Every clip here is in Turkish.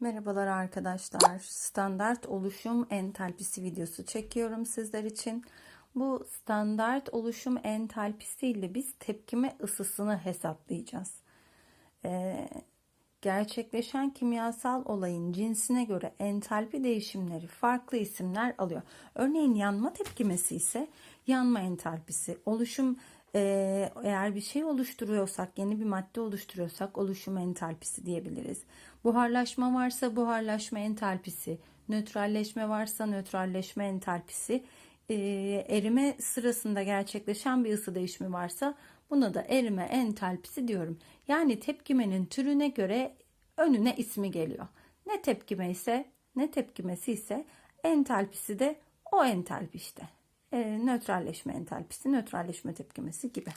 Merhabalar arkadaşlar. Standart oluşum entalpisi videosu çekiyorum sizler için. Bu standart oluşum entalpisi ile biz tepkime ısısını hesaplayacağız. Ee, gerçekleşen kimyasal olayın cinsine göre entalpi değişimleri farklı isimler alıyor. Örneğin yanma tepkimesi ise yanma entalpisi, oluşum ee, eğer bir şey oluşturuyorsak, yeni bir madde oluşturuyorsak oluşum entalpisi diyebiliriz. Buharlaşma varsa buharlaşma entalpisi, nötralleşme varsa nötralleşme entalpisi, ee, erime sırasında gerçekleşen bir ısı değişimi varsa buna da erime entalpisi diyorum. Yani tepkimenin türüne göre önüne ismi geliyor. Ne tepkime ise ne tepkimesi ise entalpisi de o entalpi işte e, nötralleşme entalpisi, nötralleşme tepkimesi gibi.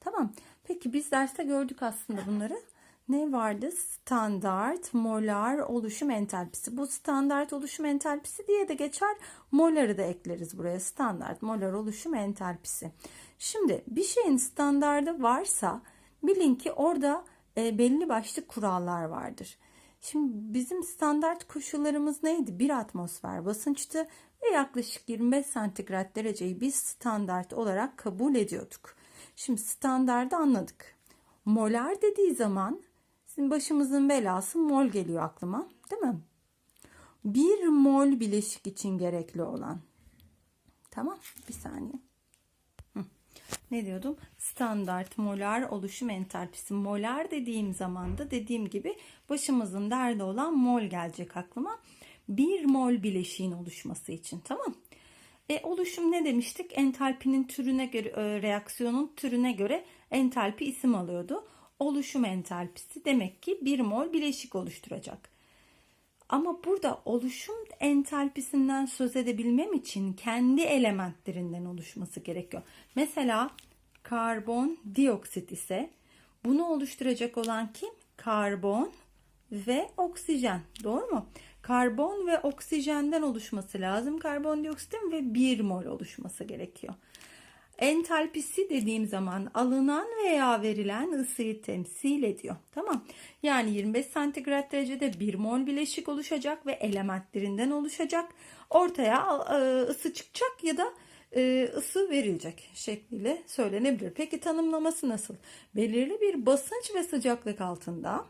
Tamam. Peki biz derste gördük aslında bunları. Ne vardı? Standart molar oluşum entalpisi. Bu standart oluşum entalpisi diye de geçer. Moları da ekleriz buraya. Standart molar oluşum entalpisi. Şimdi bir şeyin standardı varsa bilin ki orada e, belli başlı kurallar vardır. Şimdi bizim standart koşullarımız neydi? Bir atmosfer basınçtı ve yaklaşık 25 santigrat dereceyi biz standart olarak kabul ediyorduk. Şimdi standardı anladık. Molar dediği zaman sizin başımızın belası mol geliyor aklıma değil mi? Bir mol bileşik için gerekli olan. Tamam bir saniye. Ne diyordum? Standart molar oluşum entalpisi. Molar dediğim zaman da dediğim gibi başımızın derdi olan mol gelecek aklıma. 1 mol bileşiğin oluşması için tamam. E, oluşum ne demiştik? Entalpinin türüne göre e, reaksiyonun türüne göre entalpi isim alıyordu. Oluşum entalpisi demek ki 1 mol bileşik oluşturacak. Ama burada oluşum entalpisinden söz edebilmem için kendi elementlerinden oluşması gerekiyor. Mesela karbon dioksit ise bunu oluşturacak olan kim? Karbon ve oksijen. Doğru mu? karbon ve oksijenden oluşması lazım. Karbondioksitin ve 1 mol oluşması gerekiyor. Entalpisi dediğim zaman alınan veya verilen ısıyı temsil ediyor. Tamam. Yani 25 santigrat derecede 1 mol bileşik oluşacak ve elementlerinden oluşacak. Ortaya e, ısı çıkacak ya da e, ısı verilecek şekliyle söylenebilir. Peki tanımlaması nasıl? Belirli bir basınç ve sıcaklık altında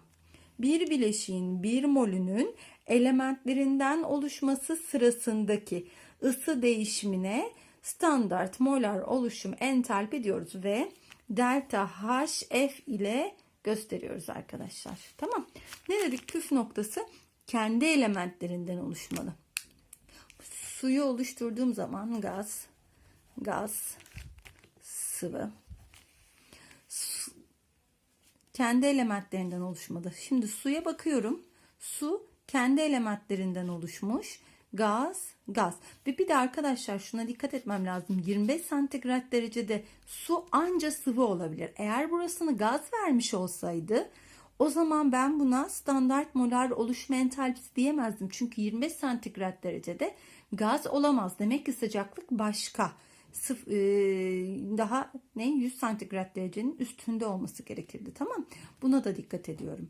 bir bileşiğin bir molünün elementlerinden oluşması sırasındaki ısı değişimine standart molar oluşum entalpi diyoruz ve delta HF ile gösteriyoruz arkadaşlar. Tamam. Ne dedik? Püf noktası kendi elementlerinden oluşmalı. Suyu oluşturduğum zaman gaz, gaz, sıvı, kendi elementlerinden oluşmalı. Şimdi suya bakıyorum. Su kendi elementlerinden oluşmuş. Gaz, gaz. Ve bir de arkadaşlar şuna dikkat etmem lazım. 25 santigrat derecede su anca sıvı olabilir. Eğer burasını gaz vermiş olsaydı o zaman ben buna standart molar oluşma entalpisi diyemezdim. Çünkü 25 santigrat derecede gaz olamaz. Demek ki sıcaklık başka. Sıf, e, daha ne 100 santigrat derecenin üstünde olması gerekirdi. Tamam. Buna da dikkat ediyorum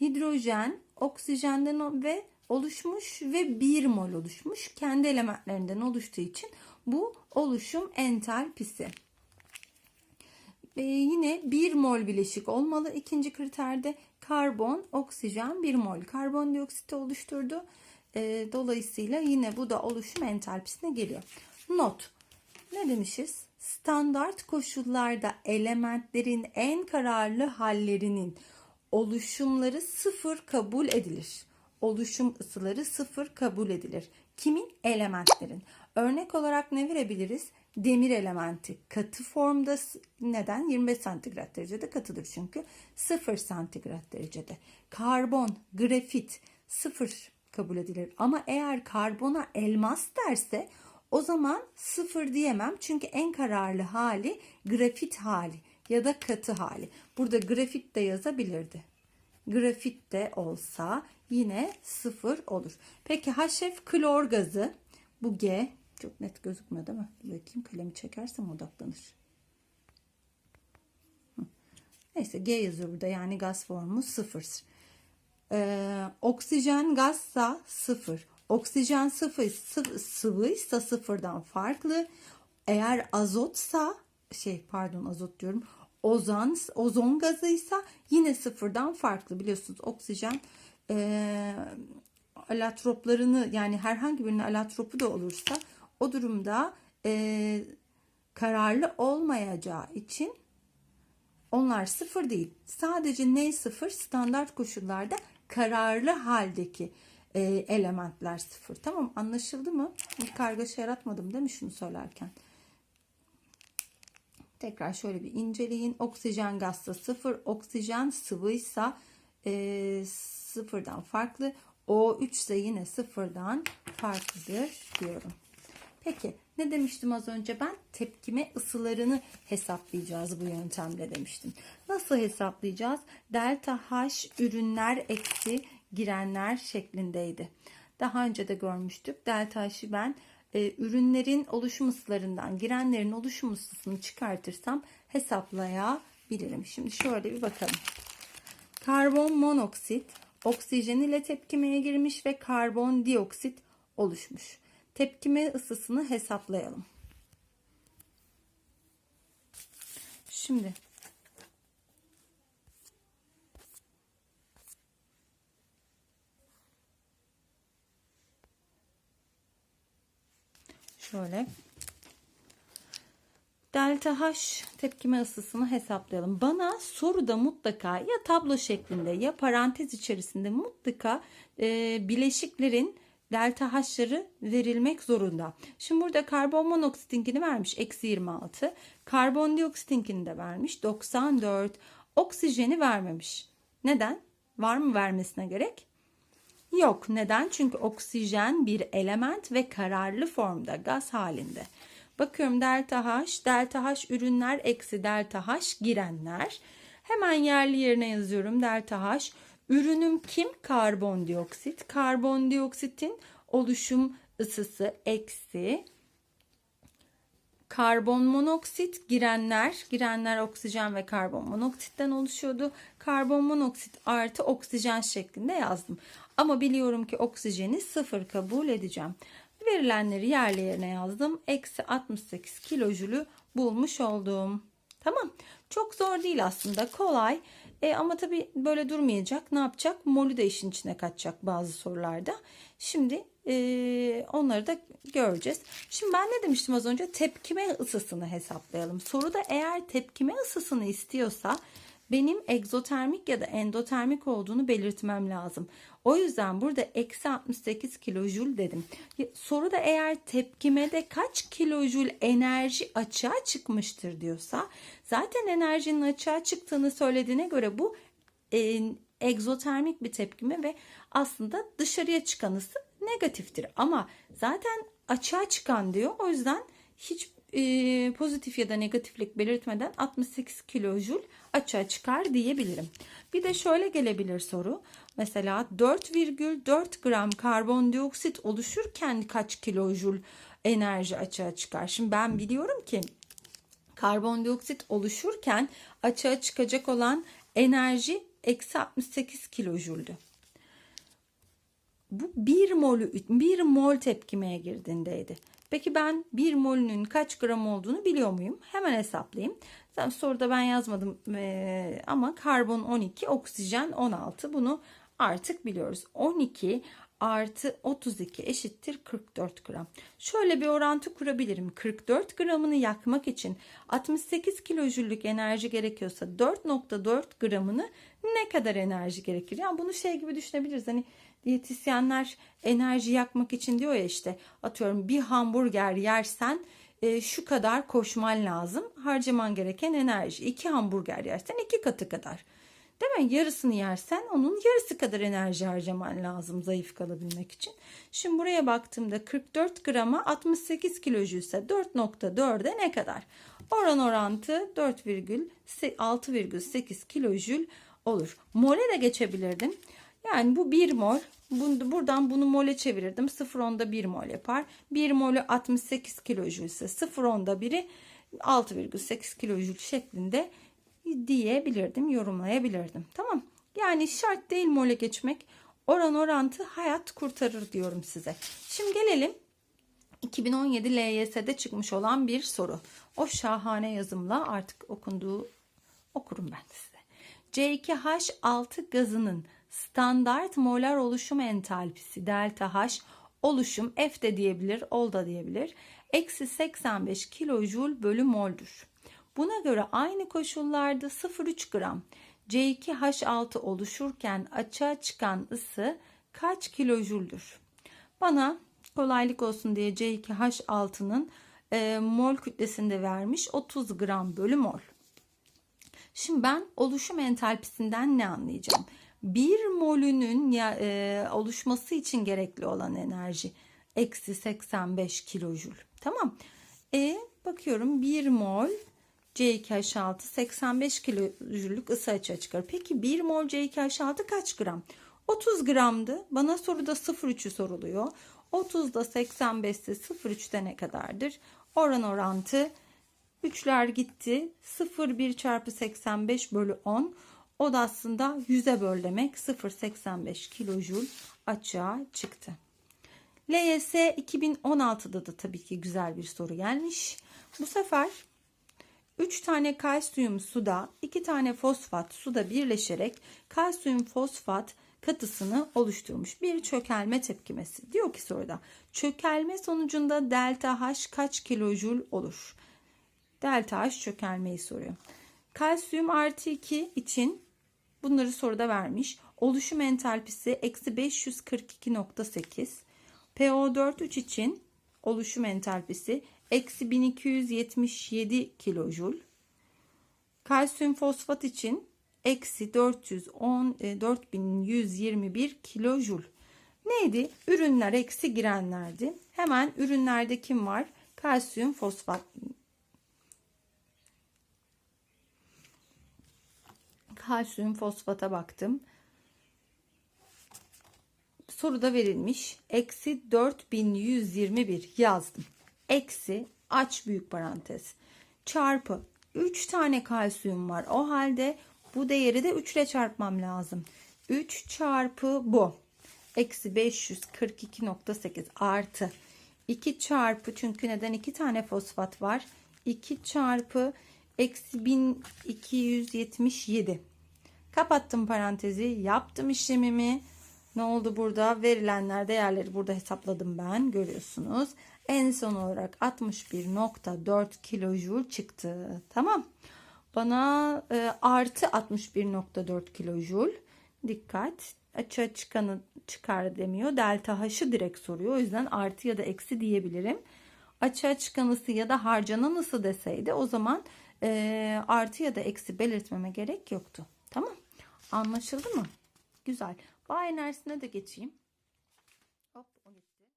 hidrojen oksijenden ve oluşmuş ve bir mol oluşmuş. Kendi elementlerinden oluştuğu için bu oluşum entalpisi. Ve yine bir mol bileşik olmalı. İkinci kriterde karbon, oksijen bir mol karbondioksit oluşturdu. E, dolayısıyla yine bu da oluşum entalpisine geliyor. Not. Ne demişiz? Standart koşullarda elementlerin en kararlı hallerinin oluşumları sıfır kabul edilir. Oluşum ısıları sıfır kabul edilir. Kimin? Elementlerin. Örnek olarak ne verebiliriz? Demir elementi katı formda neden? 25 santigrat derecede katıdır çünkü 0 santigrat derecede. Karbon, grafit 0 kabul edilir. Ama eğer karbona elmas derse o zaman 0 diyemem çünkü en kararlı hali grafit hali ya da katı hali. Burada grafit de yazabilirdi. Grafit de olsa yine sıfır olur. Peki HF klor gazı. Bu G. Çok net gözükmüyor değil mi? Bakayım kalemi çekersem odaklanır. Neyse G yazıyor burada yani gaz formu sıfır. Ee, oksijen gazsa sıfır. Oksijen sıfır, sı- sıvıysa sıfırdan farklı. Eğer azotsa şey pardon azot diyorum. Ozon, ozon gazıysa yine sıfırdan farklı. Biliyorsunuz oksijen ee, alotroplarını yani herhangi birinin alotropu da olursa o durumda ee, kararlı olmayacağı için onlar sıfır değil. Sadece ne sıfır? Standart koşullarda kararlı haldeki e, elementler sıfır. Tamam anlaşıldı mı? Bir kargaşa yaratmadım değil mi şunu söylerken? Tekrar şöyle bir inceleyin. Oksijen gazsa sıfır, oksijen sıvıysa e, sıfırdan farklı. O3 ise yine sıfırdan farklıdır diyorum. Peki ne demiştim az önce ben? Tepkime ısılarını hesaplayacağız bu yöntemle demiştim. Nasıl hesaplayacağız? Delta H ürünler eksi girenler şeklindeydi. Daha önce de görmüştük. Delta H'ı ben e, ürünlerin oluşum ısılarından girenlerin oluşum ısısını çıkartırsam hesaplayabilirim. Şimdi şöyle bir bakalım. Karbon monoksit oksijen ile tepkimeye girmiş ve karbondioksit oluşmuş. Tepkime ısısını hesaplayalım. Şimdi şöyle Delta H tepkime ısısını hesaplayalım. Bana soruda mutlaka ya tablo şeklinde ya parantez içerisinde mutlaka e, bileşiklerin delta H'ları verilmek zorunda. Şimdi burada karbon monoksitinkini vermiş eksi 26. Karbondioksitinkini de vermiş 94. Oksijeni vermemiş. Neden? Var mı vermesine gerek? Yok. Neden? Çünkü oksijen bir element ve kararlı formda gaz halinde. Bakıyorum delta H, delta H ürünler eksi delta H girenler. Hemen yerli yerine yazıyorum delta H. Ürünüm kim? Karbondioksit. Karbondioksitin oluşum ısısı eksi karbon monoksit girenler, girenler oksijen ve karbon monoksitten oluşuyordu. Karbon monoksit artı oksijen şeklinde yazdım. Ama biliyorum ki oksijeni sıfır kabul edeceğim. Verilenleri yerli yerine yazdım. Eksi 68 kilojülü bulmuş oldum. Tamam. Çok zor değil aslında. Kolay. E, ama tabii böyle durmayacak. Ne yapacak? Molü de işin içine katacak bazı sorularda. Şimdi e, onları da göreceğiz. Şimdi ben ne demiştim az önce? Tepkime ısısını hesaplayalım. Soruda eğer tepkime ısısını istiyorsa benim egzotermik ya da endotermik olduğunu belirtmem lazım. O yüzden burada eksi 68 kilojül dedim. Soruda eğer tepkimede kaç kilojül enerji açığa çıkmıştır diyorsa zaten enerjinin açığa çıktığını söylediğine göre bu e, egzotermik bir tepkime ve aslında dışarıya çıkan ısı negatiftir. Ama zaten açığa çıkan diyor. O yüzden hiç pozitif ya da negatiflik belirtmeden 68 kilojül açığa çıkar diyebilirim. Bir de şöyle gelebilir soru. Mesela 4,4 gram karbondioksit oluşurken kaç kilojül enerji açığa çıkar? Şimdi ben biliyorum ki karbondioksit oluşurken açığa çıkacak olan enerji eksi 68 kilojüldü. Bu 1 mol, 1 mol tepkimeye girdiğindeydi. Peki ben 1 molünün kaç gram olduğunu biliyor muyum? Hemen hesaplayayım. Zaten soruda ben yazmadım ee, ama karbon 12, oksijen 16. Bunu artık biliyoruz. 12 artı 32 eşittir 44 gram. Şöyle bir orantı kurabilirim. 44 gramını yakmak için 68 kilojüllük enerji gerekiyorsa 4.4 gramını ne kadar enerji gerekir? Yani bunu şey gibi düşünebiliriz. Hani diyetisyenler enerji yakmak için diyor ya işte atıyorum bir hamburger yersen e, şu kadar koşman lazım. Harcaman gereken enerji. iki hamburger yersen iki katı kadar. Değil mi? Yarısını yersen onun yarısı kadar enerji harcaman lazım zayıf kalabilmek için. Şimdi buraya baktığımda 44 grama 68 kilojül ise 4.4'e ne kadar? Oran orantı 4,6,8 kilojül olur. Mole de geçebilirdim. Yani bu 1 mol. Bunu, buradan bunu mole çevirirdim. 0.10'da 1 mol yapar. 1 molü 68 kilojül ise 0.10'da 1'i 6,8 kilojül şeklinde diyebilirdim, yorumlayabilirdim. Tamam. Yani şart değil mole geçmek. Oran orantı hayat kurtarır diyorum size. Şimdi gelelim 2017 LYS'de çıkmış olan bir soru. O şahane yazımla artık okunduğu okurum ben size. C2H6 gazının standart molar oluşum entalpisi delta H oluşum F de diyebilir, ol da diyebilir. Eksi 85 kilojoule bölü mol'dür. Buna göre aynı koşullarda 0,3 gram C2H6 oluşurken açığa çıkan ısı kaç kilojüldür? Bana kolaylık olsun diye C2H6'nın e, mol kütlesini de vermiş 30 gram bölü mol. Şimdi ben oluşum entalpisinden ne anlayacağım? Bir molünün ya, e, oluşması için gerekli olan enerji eksi 85 kilojül. Tamam. E bakıyorum 1 mol C2H6 85 kilojüllük ısı açığa çıkar. Peki 1 mol C2H6 kaç gram? 30 gramdı. Bana soruda 0,3'ü soruluyor. 30'da 85'te 0,3'te ne kadardır? Oran orantı 3'ler gitti. 0,1 çarpı 85 bölü 10. O da aslında 100'e böl demek. 0,85 kilojül açığa çıktı. LYS 2016'da da tabii ki güzel bir soru gelmiş. Bu sefer 3 tane kalsiyum suda 2 tane fosfat suda birleşerek kalsiyum fosfat katısını oluşturmuş. Bir çökelme tepkimesi. Diyor ki soruda çökelme sonucunda delta H kaç kilojül olur? Delta H çökelmeyi soruyor. Kalsiyum artı 2 için bunları soruda vermiş. Oluşum entalpisi eksi 542.8. PO4 3 için oluşum entalpisi eksi 1277 kilojül. Kalsiyum fosfat için eksi 410 e, 4121 kilojül. Neydi? Ürünler eksi girenlerdi. Hemen ürünlerde kim var? Kalsiyum fosfat. Kalsiyum fosfata baktım. Soruda verilmiş. Eksi 4121 yazdım. Eksi aç büyük parantez. Çarpı 3 tane kalsiyum var. O halde bu değeri de 3 ile çarpmam lazım. 3 çarpı bu. Eksi 542.8 artı 2 çarpı çünkü neden 2 tane fosfat var. 2 çarpı eksi 1277. Kapattım parantezi. Yaptım işlemimi. Ne oldu burada? Verilenler değerleri burada hesapladım ben. Görüyorsunuz. En son olarak 61.4 kilojül çıktı. Tamam. Bana e, artı 61.4 kilojül. Dikkat. Açığa çıkanı çıkar demiyor. Delta H'ı direkt soruyor. O yüzden artı ya da eksi diyebilirim. Açığa çıkanısı ya da harcananısı deseydi o zaman e, artı ya da eksi belirtmeme gerek yoktu. Tamam. Anlaşıldı mı? Güzel. Bağ enerjisine de geçeyim.